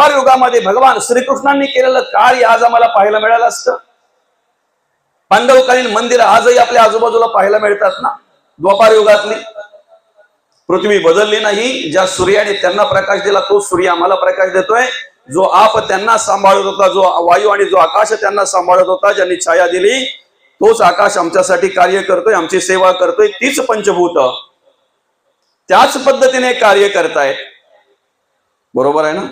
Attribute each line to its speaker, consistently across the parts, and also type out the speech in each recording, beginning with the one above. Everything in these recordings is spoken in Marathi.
Speaker 1: द्वापार युगामध्ये भगवान श्रीकृष्णांनी केलेलं कार्य आज आम्हाला पाहायला मिळालं असतं. पांडवकालीन मंदिर आजही आपल्या आजूबाजूला पाहायला मिळतात ना? द्वापार युगातली. पृथ्वी बदलली नाही. ज्या सूर्याने त्यांना प्रकाश दिला तो सूर्य आम्हाला प्रकाश देतोय. जो आप त्यांना सांभाळत होता जो वायू आणि जो आकाश त्यांना सांभाळत होता ज्यांनी छाया दिली तोच आकाश आमच्यासाठी कार्य करतोय आमची सेवा करतोय तीच पंचभूत. त्याच पद्धतीने कार्य करतायत. बरोबर आहे ना?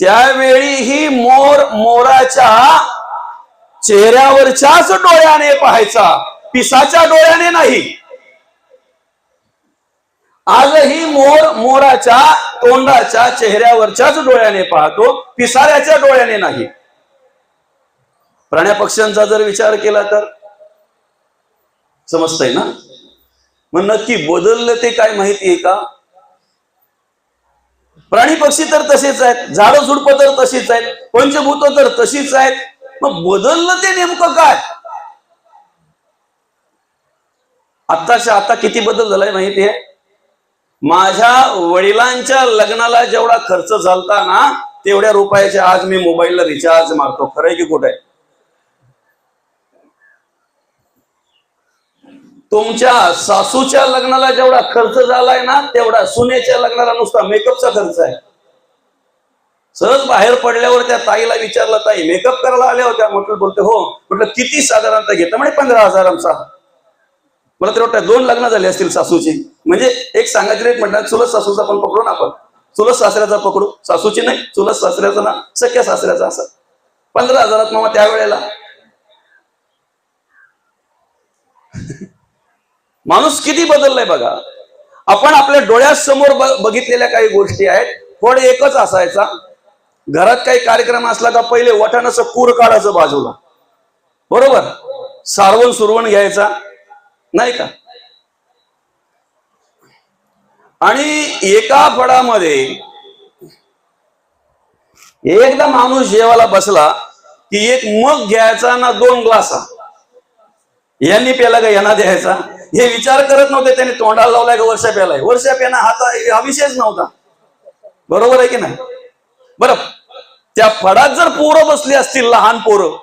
Speaker 1: त्यावेळी ही मोर मोराच्या चेहऱ्यावरच्याच डोळ्याने पाहायचा. पिसाच्या डोळ्याने नाही. आजही मोर मोराच्या तोंडाच्या चेहऱ्यावरच्याच डोळ्याने पाहतो. पिसाऱ्याच्या डोळ्याने नाही. प्राण्या पक्ष्यांचा जर विचार केला तर? समजतंय ना? मग नक्की बदललं ते काय माहिती आहे का? प्राणी पक्षी तर तसेच आहेत झाडं झुडपं तर तशीच आहेत पंचभूत तर तशीच आहेत. मग बदललं ते नेमकं काय? आत्ताच्या आता किती बदल झालाय माहिती आहे? माझ्या वडिलांच्या लग्नाला जेवढा खर्च झालता ना तेवढ्या रुपयाचे आज मी मोबाईलला रिचार्ज मारतो. खरंय की कुठे तुमच्या सासूच्या लग्नाला जेवढा खर्च झालाय ना तेवढा सुनेच्या लग्नाला नुसता मेकअपचा खर्च आहे. सहज बाहेर पडल्यावर त्या ताईला विचारलं ताई मेकअप करायला आल्या होत्या? म्हटलं बोलते हो. म्हटलं किती साधारणतः घेतं? म्हणजे पंधरा हजार आमचा. मला तर वाटतं दोन लग्न झाले असतील सासूची. म्हणजे एक सांगायची रेट म्हणतात चुलत सासूचा पण पकडू ना आपण. चुलत सासऱ्याचा पकडू. सासूची नाही चुलत सासऱ्याचा ना सख्या सासऱ्याचा असं. पंधरा हजारात मामा त्यावेळेला. माणूस किती बदललाय बघा. आपण आपल्या डोळ्यासमोर ब- बघितलेल्या काही गोष्टी आहेत. फळ एकच असायचा. घरात काही कार्यक्रम असला का पहिले वठाणाचं कूर काढायचं बाजूला. बरोबर? सारवण सुरवण घ्यायचा. नाही का? आणि एका फळामध्ये एकदा माणूस जेवायला बसला की एक मग घ्यायचा ना दोन ग्लासा. यांनी प्याला का यांना द्यायचा? हे विचार करत नव्हते त्यांनी तोंडाला लावलाय का वर्षा प्यालाय वर्षा प्याना हाता हा विषयच नव्हता. बरोबर आहे की नाही? बरं त्या फडात जर पोरं बसली असतील लहान पोरं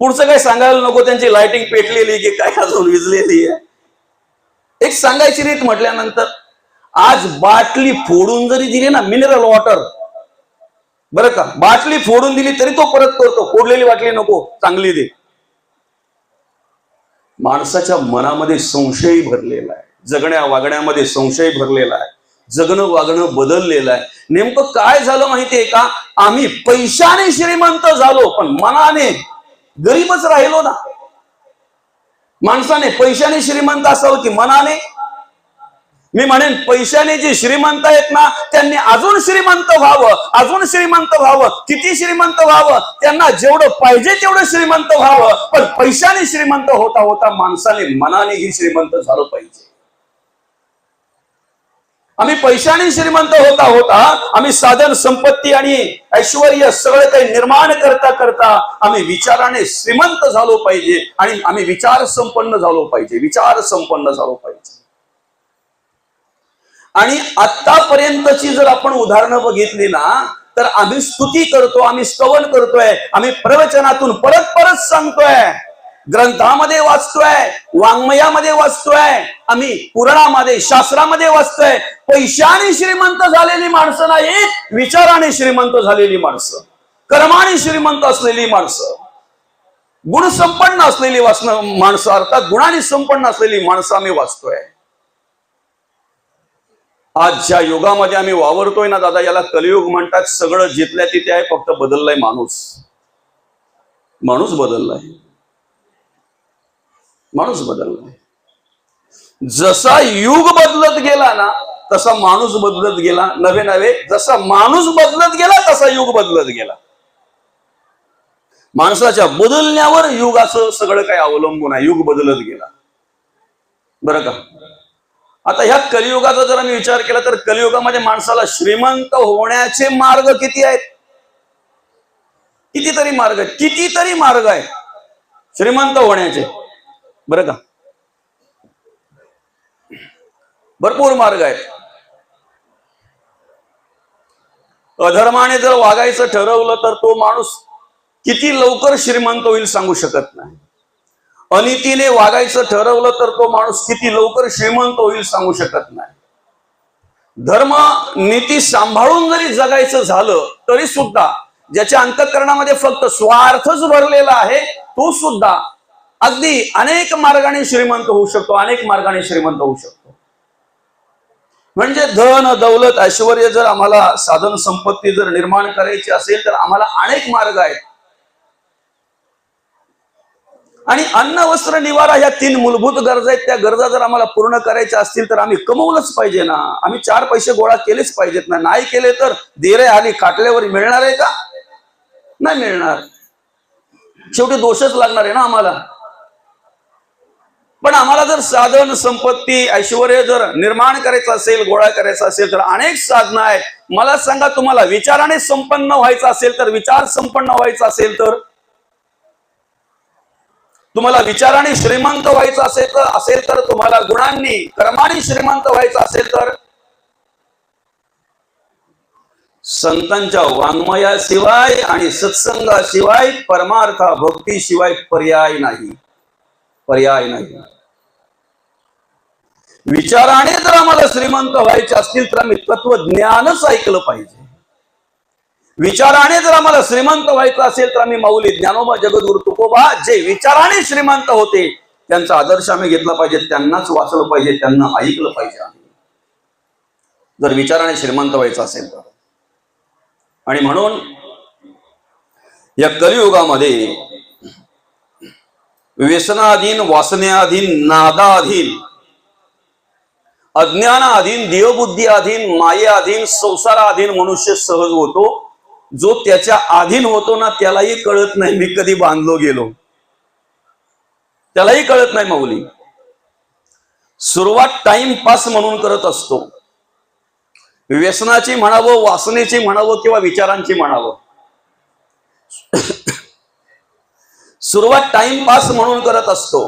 Speaker 1: पुढचं काही सांगायला नको त्यांची लाइटिंग पेटलेली की काय अजून विजलेली आहे? एक सांगायची रीत म्हटल्यानंतर आज बाटली फोडून जरी दिली ना मिनरल वॉटर बरं का? बाटली फोडून दिली तरी तो परत करतो फोडलेली बाटली नको चांगली दे. माणसाच्या मनामध्ये संशय भरलेला आहे. जगण्या वागण्यामध्ये संशय भरलेला आहे. जगणं वागणं बदललेलं आहे. नेमकं काय झालं माहितीये का? आम्ही पैशाने श्रीमंत झालो पण मनाने गरीबच राहिलो ना. माणसाने पैशाने श्रीमंत असावं की मनाने? मी म्हणेन पैशाने जे श्रीमंत आहेत ना त्यांनी अजून श्रीमंत व्हावं अजून श्रीमंत व्हावं. किती श्रीमंत व्हावं? त्यांना जेवढं पाहिजे तेवढं श्रीमंत व्हावं. पण पैशाने श्रीमंत होता होता माणसाने मनानेही श्रीमंत झालं पाहिजे. आम्ही पैशाने श्रीमंत होता होता आम्ही साधन संपत्ती आणि ऐश्वर सगळं काही निर्माण करता करता आम्ही विचाराने श्रीमंत झालो पाहिजे आणि आम्ही विचार संपन्न झालो पाहिजे विचार संपन्न झालो पाहिजे. आणि आतापर्यंतची जर आपण उदाहरणं बघितली ना तर आम्ही स्तुती करतो आम्ही स्तवन करतोय आम्ही प्रवचनातून परत परत सांगतोय. ग्रंथामध्ये वाचतोय वाङ्मयामध्ये वाचतोय आम्ही पुराणामध्ये शास्त्रामध्ये वाचतोय. पैशाने श्रीमंत झालेली माणसं नाहीत विचाराने श्रीमंत झालेली माणसं. कर्माने श्रीमंत असलेली माणसं. गुणसंपन्न असलेली वाचणं माणसं अर्थात गुणाने संपन्न असलेली माणसं आम्ही वाचतोय. आज ज्या युगामध्ये आम्ही वावरतोय ना दादा याला कलियुग म्हणतात. सगळं जिथल्या तिथे आहे फक्त बदललाय माणूस. माणूस बदललाय. माणूस बदललाय. जसा युग बदलत गेला ना तसा माणूस बदलत गेला. नवे नवे जसा माणूस बदलत गेला तसा युग बदलत गेला. माणसाच्या बदलण्यावर युगाचं सगळं काही अवलंबून आहे. युग बदलत गेला. बरं का? आता ह्या कलियुगाचा जर आम्ही विचार केला तर कलियुगामध्ये माणसाला श्रीमंत होण्याचे मार्ग किती आहेत? कितीतरी मार्ग आहेत. कितीतरी मार्ग आहेत. श्रीमंत होण्याचे. बरं का? भरपूर मार्ग आहेत. अधर्माने जर वागायचं ठरवलं तर तो माणूस किती लवकर श्रीमंत होईल सांगू शकत नाही. अनितीने वागायचं ठरवलं तर तो माणूस किती लवकर श्रीमंत होईल सांगू शकत नाही. धर्म नीती सांभाळून जरी जगायचं झालं तरी सुद्धा ज्याच्या अंतकरणामध्ये फक्त स्वार्थच भरलेला आहे तो सुद्धा अगदी अनेक मार्गाने श्रीमंत होऊ शकतो अनेक मार्गाने श्रीमंत होऊ शकतो. म्हणजे धन दौलत ऐश्वर जर आम्हाला साधन संपत्ती जर निर्माण करायची असेल तर आम्हाला अनेक मार्ग आहेत. आणि अन्न वस्त्र निवारा ह्या तीन मूलभूत गरजा आहेत. त्या गरजा जर आम्हाला पूर्ण करायच्या असतील तर आम्ही कमवलंच पाहिजे ना. आम्ही चार पैसे गोळा केलेच पाहिजेत ना. नाही केले तर देरे आली काटल्यावर मिळणार आहे का? नाही मिळणार. शेवटी दोषच लागणार आहे ना आम्हाला. पण आम्हाला जर साधन संपत्ती ऐश्वर जर निर्माण करायचं असेल गोळा करायचा असेल तर अनेक साधनं आहेत. मला सांगा तुम्हाला विचाराने संपन्न व्हायचं असेल तर विचार संपन्न व्हायचं असेल तर? तुम्हाला विचाराने श्रीमंत व्हायचं असेल तर असेल तर तुम्हाला गुणांनी कर्माने श्रीमंत व्हायचं असेल तर? संतांच्या वाङ्मयाशिवाय आणि सत्संगाशिवाय परमार्था भक्तीशिवाय पर्याय नाही. पर्याय नाही. विचाराने जर आम्हाला श्रीमंत व्हायचे असतील तर आम्ही तत्वज्ञानच ऐकलं पाहिजे. विचाराने जर आम्हाला श्रीमंत व्हायचं असेल तर आम्ही माऊली ज्ञानोबा जगदगुरु तुकोबा जे विचाराने श्रीमंत होते त्यांचा आदर्श आम्ही घेतला पाहिजे त्यांनाच वाचलं पाहिजे त्यांना ऐकलं पाहिजे आम्ही. जर विचाराने श्रीमंत व्हायचं असेल तर. आणि म्हणून या कलियुगामध्ये व्यसनाधीन वासनेअधीन नादाधीन अज्ञानाधीन देवबुद्धीअधीन मायेअधीन संसाराधीन मनुष्य सहज होतो. जो त्याच्या अधीन होतो ना त्यालाही कळत नाही मी कधी बांधलो गेलो. त्यालाही कळत नाही माऊली. सुरुवात टाइम पास म्हणून करत असतो. व्यसनाची म्हणावं वासनेची म्हणावं किंवा विचारांची म्हणावं. सुरुवात टाइमपास म्हणून करत असतो.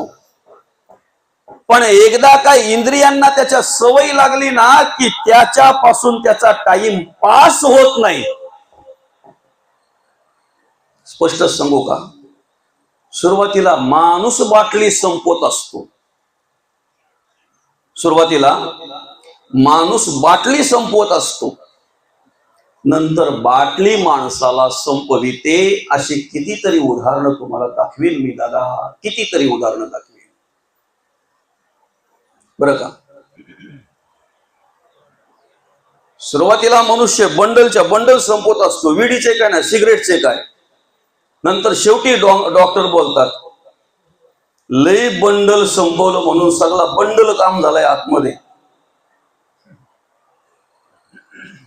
Speaker 1: पण एकदा काय इंद्रियांना त्याच्या सवय लागली ना की त्याच्यापासून त्याचा टाइम पास होत नाही. स्पष्ट सांगू का? सुरुवातीला माणूस बाटली संपवत असतो. सुरुवातीला माणूस बाटली संपवत असतो. नंतर बाटली माणसाला संपविते अशी कितीतरी उदाहरणं तुम्हाला दाखवेन मी दादा. कितीतरी उदाहरणं दाखवेन. बरं का? सुरुवातीला मनुष्य बंडलच्या बंडल संपवत असतो. विडीचे काय ना सिगरेटचे काय? नंतर शेवटी डॉ- डॉक्टर बोलतात लय बंडल संपवलं म्हणून सगळा बंडल काम झालाय आतमध्ये.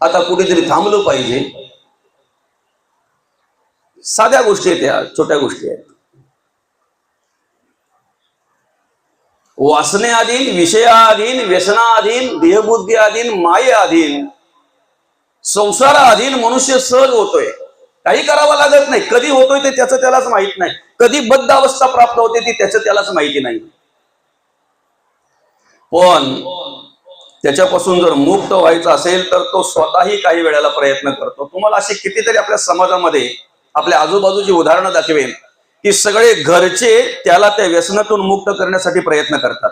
Speaker 1: आता कुठेतरी थांबलं पाहिजे. साध्या गोष्टी आहेत या छोट्या गोष्टी आहेत. वासनेअधीन विषयाधीन व्यसनाधीन देहबुद्धीअधीन मायेअधीन संसाराधीन मनुष्य सहज होतोय. काही करावं लागत नाही. कधी होतोय ते त्याचं त्यालाच माहीत नाही. कधी बद्ध अवस्था प्राप्त होते ती त्याचं त्यालाच माहिती नाही. पण त्याच्यापासून जर मुक्त व्हायचं असेल तर तो स्वतःही काही वेळेला प्रयत्न करतो. तुम्हाला असे कितीतरी आपल्या समाजामध्ये आपल्या आजूबाजूची उदाहरणं दाखवेल की सगळे घरचे त्याला त्या व्यसनातून मुक्त करण्यासाठी प्रयत्न करतात.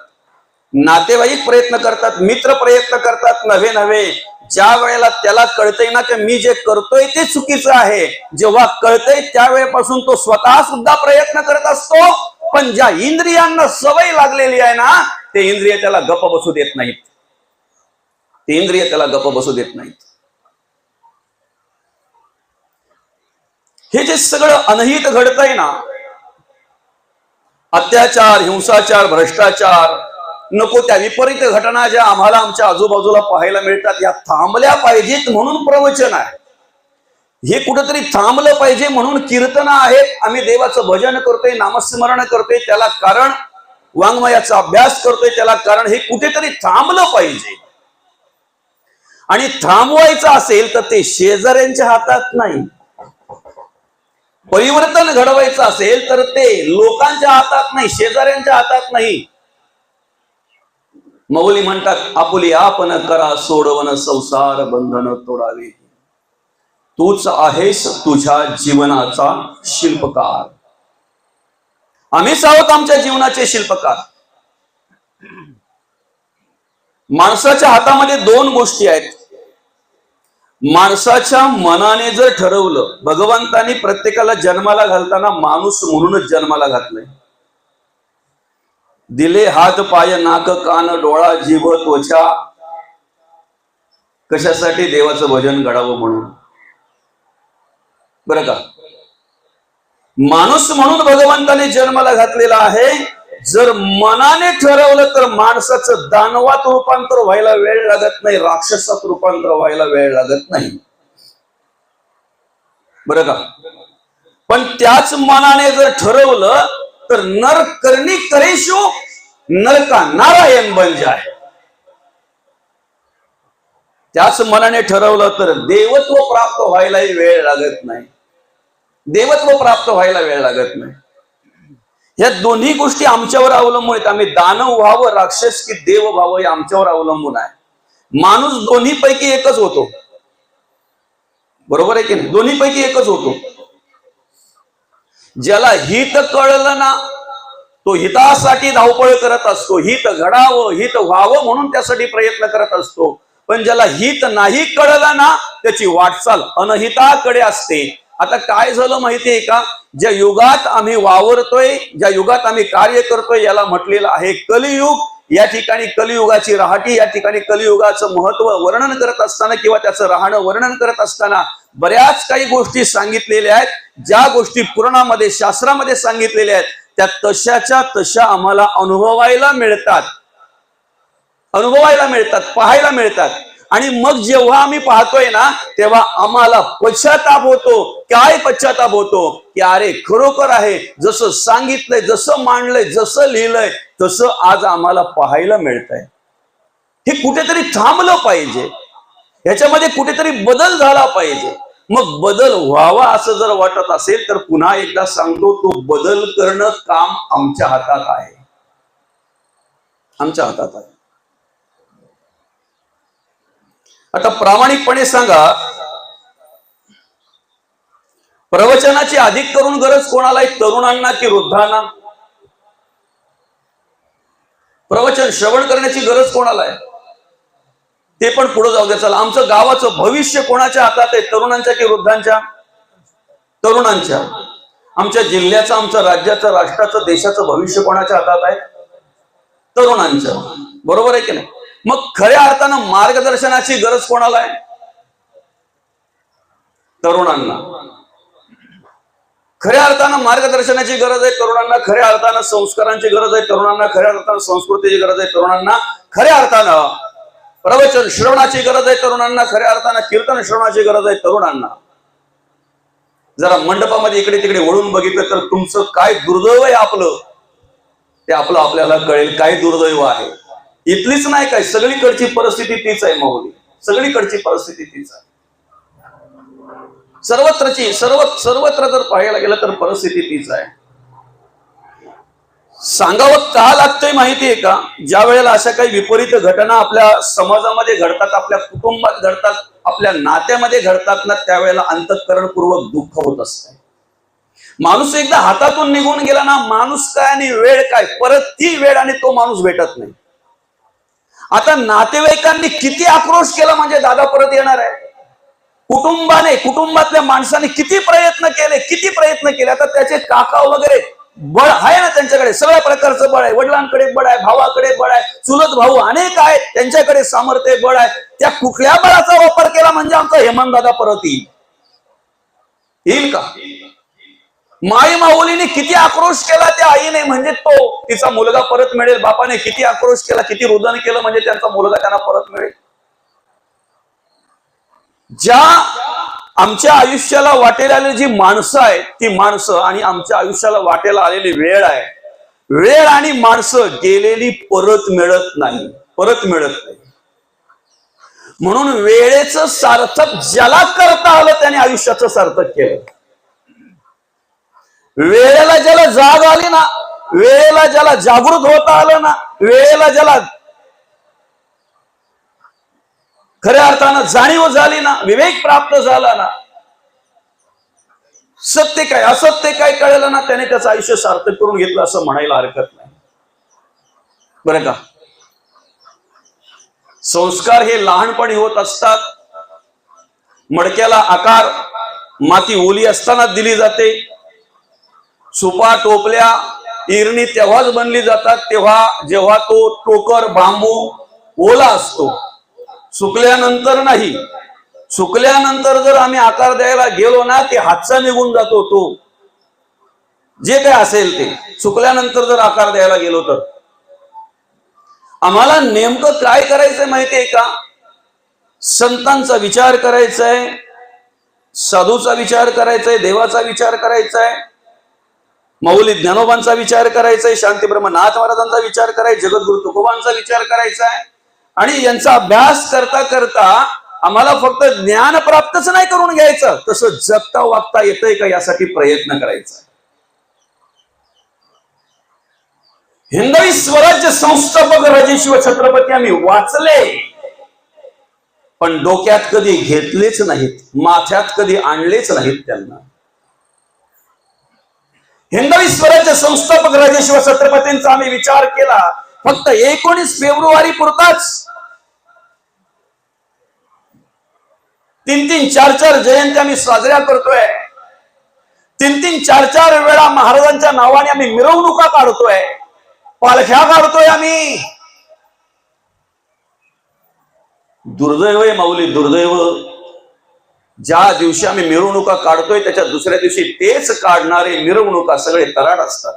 Speaker 1: नातेवाईक प्रयत्न करतात मित्र प्रयत्न करतात नव्हे नव्हे. ज्या वेळेला त्याला कळतंय ना की मी जे करतोय ते चुकीचं आहे. जेव्हा कळतंय त्यावेळेपासून तो स्वतः सुद्धा प्रयत्न करत असतो. पण ज्या इंद्रियांना सवय लागलेली आहे ना ते इंद्रिय त्याला गप बसू देत नाहीत. ते इंद्रिय त्याला गप बसू देत नाहीत. हे जे सगळं अनहित घडतंय ना अत्याचार हिंसाचार भ्रष्टाचार नको त्या विपरीत घटना ज्या आम्हाला आमच्या आजूबाजूला पाहायला मिळतात या थांबल्या पाहिजेत म्हणून प्रवचन आहे. हे कुठेतरी थांबलं पाहिजे म्हणून कीर्तन आहेत. आम्ही देवाचं भजन करतोय नामस्मरण करतोय त्याला कारण वाङ्मयाचा अभ्यास करतोय त्याला कारण हे कुठेतरी थांबलं पाहिजे. आणि थांबवायचं असेल तर ते शेजाऱ्यांच्या हातात नाही. परिवर्तन घडवायचं असेल तर ते लोकांच्या हातात नाही शेजाऱ्यांच्या हातात नाही. मौली म्हणतात आपुली आपण करा सोडवण संसार बंधन तोडावे. तूच आहेस तुझ्या जीवनाचा शिल्पकार. आम्हीच आहोत आमच्या जीवनाचे शिल्पकार. माणसाच्या हातामध्ये दोन गोष्टी आहेत. माणसाच्या मनाने जर ठरवलं भगवंतानी प्रत्येकाला जन्माला घालताना माणूस म्हणूनच जन्माला घातलंय. दिले हात पाय नाक कान डोळा जीभ त्वचा. कशासाठी देवाचं भजन घडावं म्हणून? बरं का? माणूस म्हणून भगवंताने जन्माला घातलेला आहे. जर मनाने ठरवलं तर माणसाचं दानवात रूपांतर व्हायला वेळ लागत नाही राक्षसात रूपांतर व्हायला वेळ लागत नाही. बरं का? पण त्याच मनाने जर ठरवलं तर नर करणी करेशो नर का नारायण बन जाय. त्याच मनाने ठरवलं तर देवत्व प्राप्त व्हायलाही वेळ लागत नाही. देवत्व प्राप्त व्हायला वेळ लागत नाही. ह्या दोन्ही गोष्टी आमच्यावर अवलंबून आहेत. आम्ही दानव व्हावं राक्षस की देव व्हावं हे आमच्यावर अवलंबून आहे. माणूस दोन्ही पैकी एकच होतो. बरोबर आहे की नाही? दोन्ही पैकी एकच होतो. ज्याला हित कळलं ना तो हितासाठी धावपळ करत असतो. हित घडावं हित व्हावं म्हणून त्यासाठी प्रयत्न करत असतो. पण ज्याला हित नाही कळलं ना त्याची वाटचाल अनहिताकडे असते. आता काय झालं माहिती आहे का? ज्या युगात आम्ही वावरतोय ज्या युगात आम्ही कार्य करतोय याला म्हटलेलं आहे कलियुग. या ठिकाणी कलियुगाची राहटी या ठिकाणी कलियुगाचं महत्त्व वर्णन करत असताना किंवा त्याचं राहणं वर्णन करत असताना बऱ्याच काही गोष्टी सांगितलेल्या आहेत. ज्या गोष्टी पुराणामध्ये शास्त्रामध्ये सांगितलेल्या आहेत त्या तशाच्या तशा आम्हाला अनुभवायला मिळतात. अनुभवायला मिळतात पाहायला मिळतात. आणि मग जेव्हा आम्ही पाहतोय ना तेव्हा आम्हाला पश्चाताप होतो. काय पश्चाताप होतो? की अरे खरोखर आहे जसं सांगितलंय जसं मांडलंय जसं लिहिलंय तसं आज आम्हाला पाहायला मिळतंय. हे कुठेतरी थांबलं पाहिजे. ह्याच्यामध्ये कुठेतरी बदल झाला पाहिजे. मग बदल व्हावा असं जर वाटत असेल तर पुन्हा एकदा सांगतो तो बदल करणं काम आमच्या हातात आहे. आमच्या हातात आहे. आता प्रामाणिकपणे सांगा. प्रवचनाची अधिक करून गरज कोणाला आहे? तरुणांना की वृद्धांना? प्रवचन श्रवण करण्याची गरज कोणाला आहे? ते पण पुढे जाऊ द्या. चला आमचं गावाचं भविष्य कोणाच्या हातात आहे? तरुणांच्या की वृद्धांच्या? तरुणांच्या. आमच्या जिल्ह्याचं आमच्या राज्याचं राष्ट्राचं देशाचं भविष्य कोणाच्या हातात आहे? तरुणांच्या. बरोबर आहे की नाही? मग खऱ्या अर्थानं मार्गदर्शनाची गरज कोणाला आहे? तरुणांना. खऱ्या अर्थानं मार्गदर्शनाची गरज आहे तरुणांना खऱ्या अर्थानं संस्कारांची गरज आहे तरुणांना खऱ्या अर्थानं संस्कृतीची गरज आहे तरुणांना खऱ्या अर्थानं प्रवचन श्रवणाची गरज आहे तरुणांना खऱ्या अर्थानं कीर्तन श्रवणाची गरज आहे तरुणांना. जरा मंडपामध्ये इकडे तिकडे वळून बघितलं तर तुमचं काय दुर्दैव आहे आपलं? ते आपलं आपल्याला कळेल काय दुर्दैव आहे? इथलीच नाही काय सगळीकडची परिस्थिती तीच आहे माऊली. सगळीकडची परिस्थिती तीच आहे. सर्वत्रची सर्व सर्वत्र जर पाहायला गेलं तर परिस्थिती तीच आहे. सांगावं का लागतंय माहितीये का? ज्या वेळेला अशा काही विपरीत घटना आपल्या समाजामध्ये घडतात आपल्या कुटुंबात घडतात आपल्या नात्यामध्ये घडतात ना त्यावेळेला अंतःकरणपूर्वक दुःख होत असतं. माणूस एकदा हातातून निघून गेला ना माणूस काय आणि वेळ काय? परत ती वेळ आणि तो माणूस भेटत नाही. आता नातेवाईकांनी किती आक्रोश केला म्हणजे दादा परत येणार आहे? कुटुंबाने कुटुंबातल्या माणसाने किती प्रयत्न केले किती प्रयत्न केले? आता त्याचे काका वगैरे बळ आहे ना त्यांच्याकडे? सगळ्या प्रकारचं बळ आहे. वडिलांकडे बळ आहे भावाकडे बळ आहे चुलत भाऊ अनेक आहेत त्यांच्याकडे सामर्थ्य बळ आहे. त्या कुठल्या बळाचा वापर केला म्हणजे आमचा हेमंत दादा परत येईल? येईल का? माई माऊलीने किती आक्रोश केला त्या आईने म्हणजे तो तिचा मुलगा परत मिळेल. बापाने किती आक्रोश केला किती रुदन केलं म्हणजे त्यांचा मुलगा त्यांना परत मिळेल. ज्या आमच्या आयुष्याला वाटेला आलेली जी माणसं आहेत ती माणसं आणि आमच्या आयुष्याला वाटेला आलेली वेळ आहे. वेळ आणि माणसं गेलेली परत मिळत नाही. परत मिळत नाही. म्हणून वेळेचं सार्थक ज्याला करता आलं त्याने आयुष्याचं सार्थक केलं. वेळेला ज्याला जाग आली ना वेळेला ज्याला जागृत होता आलं ना वेळेला ज्याला खऱ्या अर्थानं जाणीव झाली ना विवेक प्राप्त झाला ना सत्य काय असत्य काय कळलं ना त्याने त्याचं आयुष्य सार्थक करून घेतलं असं म्हणायला हरकत नाही. बरं का? संस्कार हे लहानपणी होत असतात. मडक्याला आकार माती ओली असताना दिली जाते. सुपा टोपल्या इरणी तेव्हाच बनली जातात तेव्हा जेव्हा तो टोकर बांबू ओला असतो. सुकल्यानंतर नाही. सुकल्यानंतर जर आम्ही आकार द्यायला गेलो ना ते हातचा निघून जातो तो. जे काय असेल ते. सुकल्यानंतर जर आकार द्यायला गेलो तर. आम्हाला नेमकं काय करायचंय माहितीये का? संतांचा विचार करायचा आहे साधूचा विचार करायचा आहे देवाचा विचार करायचा आहे मौली ज्ञानोबांचा विचार करायचा आहे शांतीब्रह्म नाथ महाराजांचा विचार करायचा जगद्गुरु तुकोबांचा विचार करायचा आहे आणि यांचा अभ्यास करता करता आम्हाला फक्त ज्ञान प्राप्तच नाही करून घ्यायचं. तसं जगता वागता येतंय का यासाठी प्रयत्न करायचा. हिंदवी स्वराज्य संस्थापक राजेशिव छत्रपती आम्ही वाचले. पण डोक्यात कधी घेतलेच नाहीत माथ्यात कधी आणलेच नाहीत त्यांना. हिंदवी स्वराज्य संस्थापक राजेशिव छत्रपतींचा आम्ही विचार केला. फक्त एकोणीस फेब्रुवारी पुरताच तीन तीन चार चार जयंती आम्ही साजऱ्या करतोय. तीन तीन चार चार वेळा महाराजांच्या नावाने आम्ही मिरवणुका काढतोय. पालख्या काढतोय आम्ही. दुर्दैव आहे माऊली दुर्दैव. ज्या दिवशी आम्ही मिरवणुका काढतोय त्याच्या दुसऱ्या दिवशी तेच काढणारे मिरवणुका सगळे तराट असतात.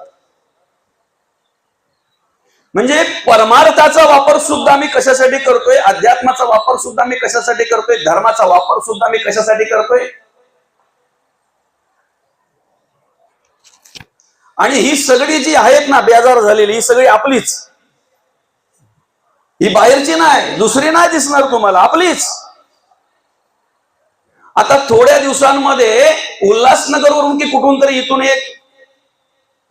Speaker 1: म्हणजे परमार्थाचा वापर सुद्धा मी कशासाठी करतोय अध्यात्माचा वापर सुद्धा मी कशासाठी करतोय धर्माचा वापर सुद्धा मी कशासाठी करतोय? आणि ही सगळी जी आहेत ना बेजार झालेली ही सगळी आपलीच. ही बाहेरची नाही दुसरी नाही दिसणार तुम्हाला आपलीच. आता थोड्या दिवसांमध्ये उल्हासनगरवरून की कुठून तरी इथून एक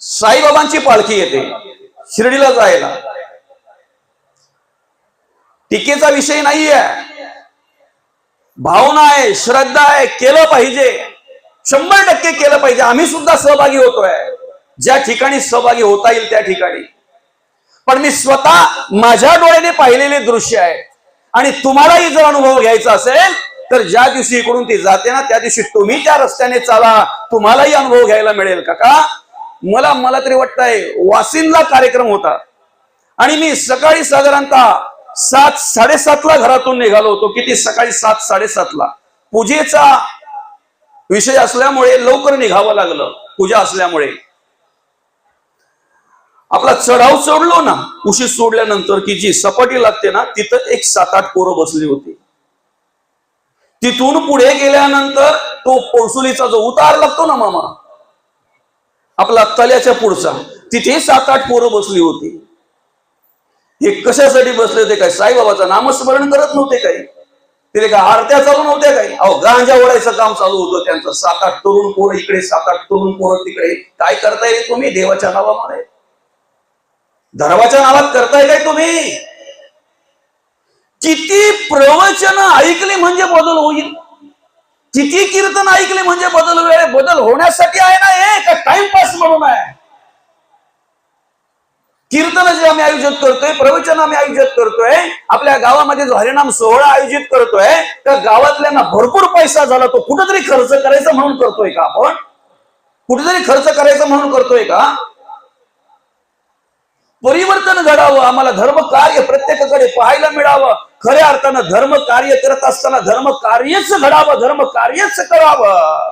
Speaker 1: साईबाबांची पालखी येते शिर्डीला जायला. टीकेचा विषय नाहीये. भावना आहे श्रद्धा आहे केलं पाहिजे. शंभर टक्के केलं पाहिजे. आम्ही सुद्धा सहभागी होतोय. ज्या ठिकाणी सहभागी होता येईल त्या ठिकाणी. पण मी स्वतः माझ्या डोळ्याने पाहिलेले दृश्य आहे. आणि तुम्हालाही जर अनुभव घ्यायचा असेल तर ज्या दिवशी इकडून ती जाते ना त्या दिवशी तुम्ही त्या रस्त्याने चाला. तुम्हालाही अनुभव घ्यायला मिळेल. का का मला मला तरी वाटतंय वासिनला कार्यक्रम होता. आणि मी सकाळी साधारणतः सात साडेसातला घरातून निघालो होतो. किती? सकाळी सात साडेसातला. पूजेचा विषय असल्यामुळे लवकर निघावं लागलं. पूजा असल्यामुळे. आपला चढाव चढलो ना उशी सोडल्यानंतर की जी सपाटी लागते ना तिथं एक सात आठ पोरं बसली होती. तिथून पुढे गेल्यानंतर तो पोळसुलीचा जो उतार लागतो ना मामा आपला तल्याच्या पुढचा तिथे सात आठ पोरं बसली होती. हे कशासाठी बसले होते काय? साईबाबाचं नामस्मरण करत नव्हते काही. तिथे काय आरत्या चालू नव्हत्या काही? अहो गांजा ओढायचं काम चालू होतं त्यांचं. सात आठ तरुण पोरं इकडे सात आठ तरुण पोरं तिकडे. काय करताय तुम्ही? देवाच्या नावामध्ये. धर्माच्या नावात करताय काय तुम्ही? किती प्रवचन ऐकली म्हणजे बदल होईल? किती कीर्तन ऐकले म्हणजे बदल वेळ बदल होण्यासाठी आहे ना हे टाइमपास म्हणून आहे. कीर्तन जे आम्ही आयोजित करतोय प्रवचन आम्ही आयोजित करतोय आपल्या गावामध्ये जो हरिनाम सोहळा आयोजित करतोय त्या गावातल्यांना भरपूर पैसा झाला तो कुठेतरी खर्च करायचा म्हणून करतोय का आपण? कुठेतरी खर्च करायचा म्हणून करतोय का? परिवर्तन घडावं आम्हाला धर्म कार्य प्रत्येकाकडे पाहायला मिळावं. खऱ्या अर्थानं धर्म कार्य करत असताना धर्म कार्यच घडावं धर्म कार्यच करावं.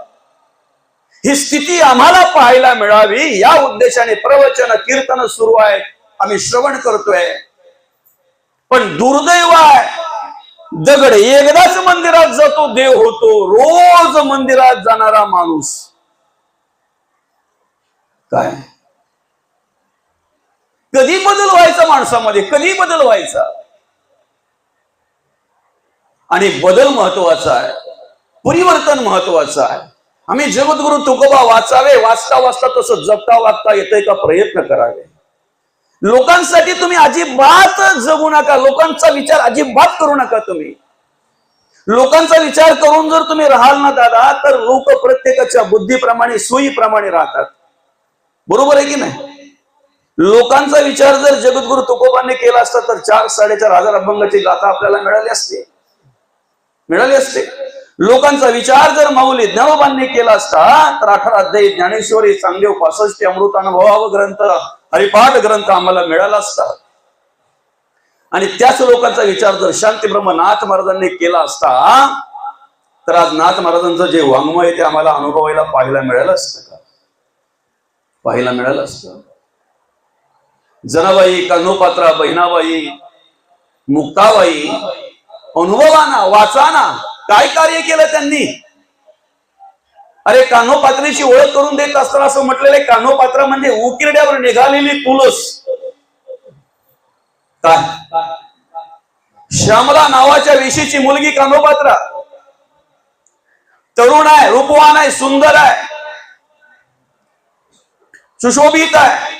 Speaker 1: ही स्थिती आम्हाला पाहायला मिळावी या उद्देशाने प्रवचन कीर्तन सुरू आहे. आम्ही श्रवण करतोय. पण दुर्दैव आहे दगड एकदाच मंदिरात जातो देव होतो रोज मंदिरात जाणारा माणूस. काय? कधी बदल व्हायचा माणसामध्ये? कधी बदल व्हायचा? आणि बदल महत्त्वाचा आहे. परिवर्तन महत्वाचं आहे. आम्ही जगद्गुरु तुकोबा वाचावे वाचता वाचता तसं जगता वागता येतंय का प्रयत्न करावे. लोकांसाठी तुम्ही अजिबात जगू नका. लोकांचा विचार अजिबात करू नका तुम्ही. लोकांचा विचार करून जर तुम्ही राहाल ना दादा तर लोक प्रत्येकाच्या बुद्धीप्रमाणे सोयीप्रमाणे राहतात. बरोबर आहे की नाही? लोकांचा विचार जर जगद्गुरु तुकोबांनी केला असता तर चार साडेचार हजार अभंगाची गाथा आपल्याला मिळाली असते. मिळाली असते. लोकांचा विचार जर माऊली ज्ञानोबांनी केला असता तर अठरा अध्याय ज्ञानेश्वरी चांगदेव पासष्टी अमृत अनुभवाव ग्रंथ हरिपाठ ग्रंथ आम्हाला मिळाला असता. आणि त्याच लोकांचा विचार जर शांतीब्रह्म नाथ महाराजांनी केला असता तर आज नाथ महाराजांचं जे वाङ्मय आहे ते आम्हाला अनुभवायला पाहायला मिळालं असतं का? पाहायला मिळालं असतं. जनाबाई कान्होपात्रा बहिणाबाई मुक्ताबाई अनुभवाना वाचाना काय कार्य केलं त्यांनी? अरे कान्होपात्रेची ओळख करून देत असताना असं म्हटलेले कान्हो पात्र म्हणजे उकिरड्यावर निघालेली तुलस काय? श्यामला नावाच्या विषयीची मुलगी कान्होपात्रा. तरुण आहे रूपवान आहे सुंदर आहे. सुशोभित आहे.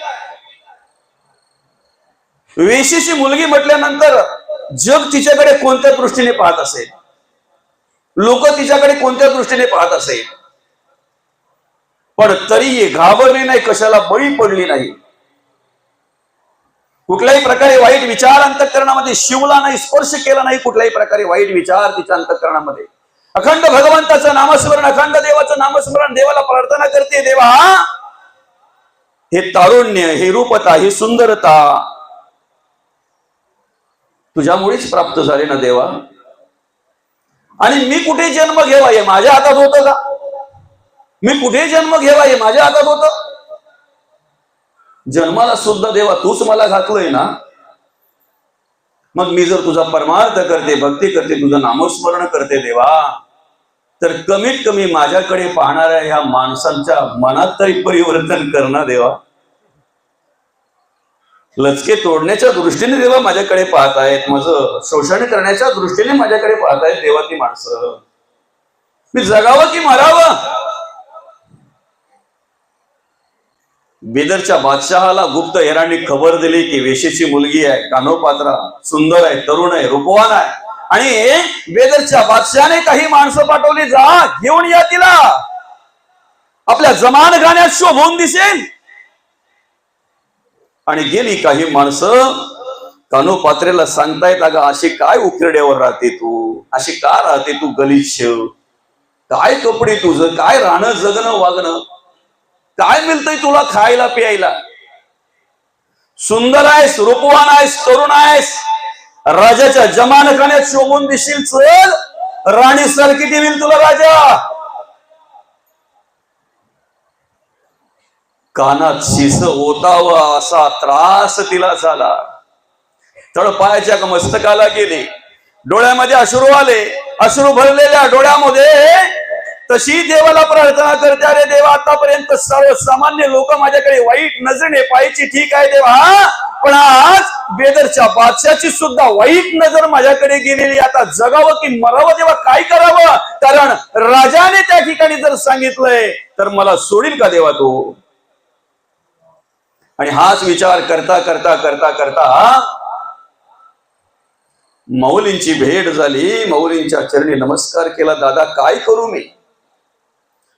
Speaker 1: वेशीची मुलगी म्हटल्यानंतर जग तिच्याकडे कोणत्या दृष्टीने पाहत असेल? लोक तिच्याकडे कोणत्या दृष्टीने पाहत असेल? पण तरीही घाबरली नाही कशाला बळी पडली नाही. कुठल्याही प्रकारे वाईट विचार अंतकरणामध्ये शिवला नाही स्पर्श केला नाही कुठल्याही प्रकारे वाईट विचार तिच्या अंतकरणामध्ये. अखंड भगवंताचं नामस्मरण अखंड देवाचं नामस्मरण देवाला प्रार्थना करते देवा हे तारुण्य हे रूपता ही सुंदरता तुझ्यामुळेच प्राप्त झाले ना देवा? आणि मी कुठे जन्म घेवा हे माझ्या हातात होतं का? मी कुठे जन्म घेवा हे माझ्या हातात होतं? जन्माला सुद्धा देवा तूच मला घातलंय ना? मग मी जर तुझा परमार्थ करते भक्ती करते तुझं नामस्मरण करते देवा तर कमीत कमी माझ्याकडे पाहणाऱ्या ह्या माणसांच्या मनात तरी परिवर्तन करणं देवा. लचके तोडण्याच्या दृष्टीने देवा माझ्याकडे पाहत आहेत माझं शोषण करण्याच्या दृष्टीने माझ्याकडे पाहत आहेत देवा ती माणसं. मी जगावं की मारावं? बिदरच्या बादशहाला गुप्त हेरांनी खबर दिली की वेशीची मुलगी आहे कानोपात्रा सुंदर आहे तरुण आहे रूपवान आहे. आणि बेदरच्या बादशहाने काही माणसं पाठवली जा घेऊन या तिला. आपल्या जमान गाण्यात शोभून दिसेल. आणि गेली काही माणसं कानोपात्रेला सांगतायत अगं अशी काय उकिरड्यावर राहते तू? अशी का राहते तू गलिच्छ? काय कपडे तुझं? काय राहणं जगणं वागणं? काय मिळतंय तुला खायला प्यायला? सुंदर आहेस रूपवान आहेस तरुण आहेस. राजाच्या जमानखान्यात शोभून दिशील चल. राणी सारखी देईल तुला राजा. कानात शिस ओतावा असा त्रास तिला झाला. तळपायाच्या मस्तकाला गेले. डोळ्यामध्ये अश्रू आले. अश्रू भरलेल्या डोळ्यामध्ये तशी देवाला प्रार्थना करते अरे देवा आतापर्यंत सर्वसामान्य लोक माझ्याकडे वाईट नजरेने पाहिजे ठीक आहे देवा पण आज बेदरच्या बादशाची सुद्धा वाईट नजर माझ्याकडे गेलेली आता जगावं की मरावं देवा काय करावं? कारण राजाने त्या ठिकाणी जर सांगितलंय तर मला सोडील का देवा तो? आणि हाच विचार करता करता करता करता मौलींची भेट झाली. मौलींच्या चरणी नमस्कार केला. दादा काय करू मी?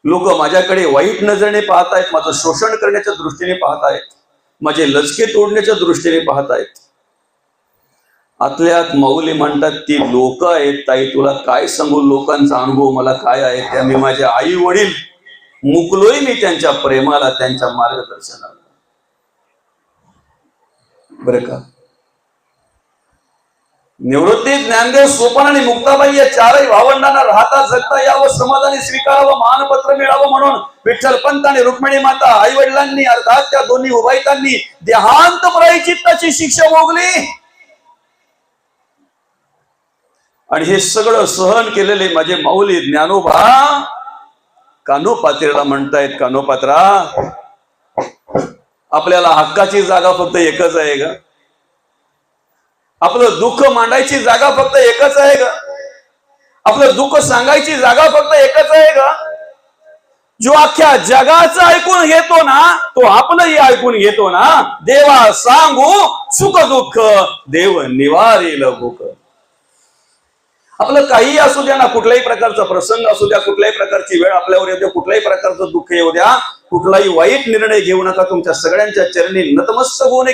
Speaker 1: लोक माझ्याकडे वाईट नजरेने पाहत आहेत माझं शोषण करण्याच्या दृष्टीने पाहत आहेत माझे लचके तोडण्याच्या दृष्टीने पाहत आहेत आतल्यात मौली म्हणतात ती लोक आहेत ताई तुला काय सांगू? लोकांचा अनुभव मला काय आहे? त्या मी माझे आई वडील मुकलोय मी त्यांच्या प्रेमाला त्यांच्या मार्गदर्शनाला. बरं का? निवृत्ती ज्ञानदेव सोपान आणि मुक्ताबाई या चारही भावंडांना राहता जगता यावं समाधानी स्वीकारावं मानपत्र मिळावं म्हणून विठ्ठल पंत आणि रुक्मिणी माता आई वडिलांनी अर्थात त्या दोन्ही उभाईतांनी देहांत प्रायचित्ताची शिक्षा भोगली. आणि हे सगळं सहन केलेले माझे माऊली ज्ञानोबा कानोपात्रेला म्हणतायत कानोपात्रा आपल्याला हक्काची जागा फक्त एकच आहे का? आपलं दुःख मांडायची जागा फक्त एकच आहे का? आपलं दुःख सांगायची जागा फक्त एकच आहे का? जो अख्ख्या जगाचं ऐकून घेतो ना तो आपलंही ऐकून घेतो ना. देवा सांगू सुख दुःख देव निवारेल भूक. आपलं काही असू द्या ना कुठल्याही प्रकारचा प्रसंग असू द्या कुठल्याही प्रकारची वेळ आपल्यावर येऊ द्या कुठल्याही प्रकारचं दुःख येऊ द्या कुठलाही वाईट निर्णय घेऊ नका तुमच्या सगळ्यांच्या चरणी नतमस्तक होऊन